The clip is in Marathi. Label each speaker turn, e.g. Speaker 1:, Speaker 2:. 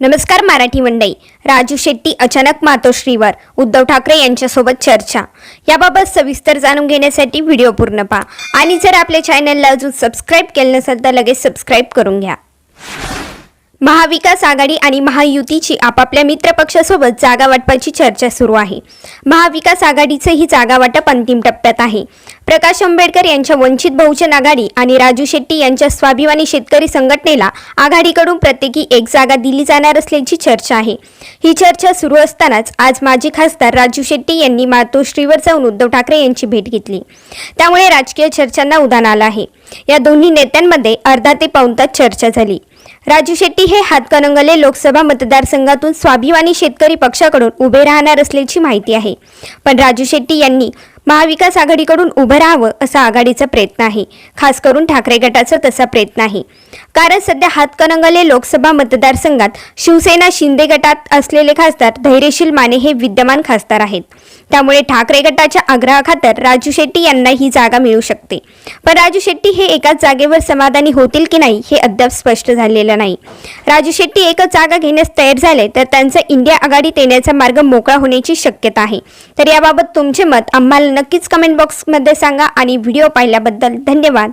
Speaker 1: नमस्कार मराठी मंडई राजू शेट्टी अचानक मातोश्रीवर. उद्धव ठाकरे यांच्यासोबत चर्चा. याबाबत सविस्तर जाणून घेण्यासाठी व्हिडिओ पूर्ण पहा. आणि जर आपल्या चॅनलला अजून सबस्क्राईब केलं नसेल तर लगेच सबस्क्राईब करून घ्या. महाविकास आघाडी आणि महायुतीची आपापल्या मित्रपक्षासोबत जागा वाटपाची चर्चा सुरू आहे. महाविकास आघाडीचे ही जागा वाटप अंतिम टप्प्यात आहे. प्रकाश आंबेडकर यांच्या वंचित बहुजन आघाडी आणि राजू शेट्टी यांच्या स्वाभिमानी शेतकरी संघटनेला आघाडीकडून प्रत्येकी एक जागा दिली जाणार असल्याची चर्चा आहे. ही चर्चा सुरू असतानाच आज माजी खासदार राजू शेट्टी यांनी मातोश्रीवर जाऊन उद्धव ठाकरे यांची भेट घेतली. त्यामुळे राजकीय चर्चांना उधाण आलं आहे. या दोन्ही नेत्यांमध्ये अर्धा ते पाऊण तास चर्चा झाली. राजू शेट्टी हे हातकणंगले लोकसभा मतदारसंघातून स्वाभिमानी शेतकरी पक्षाकडून उभे राहणार असल्याची माहिती आहे. पण राजू शेट्टी यांनी महाविकास आघाडीकडून उभं राहावं असा आघाडीचा प्रयत्न आहे. खास करून ठाकरे गटाचा तसा प्रयत्न आहे. कारण सध्या हातकणंगले लोकसभा मतदारसंघात शिवसेना शिंदे गटात असलेले खासदार धैर्यशील माने हे विद्यमान खासदार आहेत. त्यामुळे ठाकरे गटाच्या आग्रहाखातर राजू शेट्टी यांना ही जागा मिळू शकते. पण राजू शेट्टी हे एकाच जागेवर समाधानी होतील की नाही हे अद्याप स्पष्ट झालेलं नाही. राजू शेट्टी एकच जागा घेण्यास तयार झाले तर त्यांचा इंडिया आघाडीत येण्याचा मार्ग मोकळा होण्याची शक्यता आहे. तर याबाबत तुमचे मत आम्हाला नक्कीच कमेंट बॉक्समध्ये सांगा आणि व्हिडिओ पाहिल्याबद्दल धन्यवाद.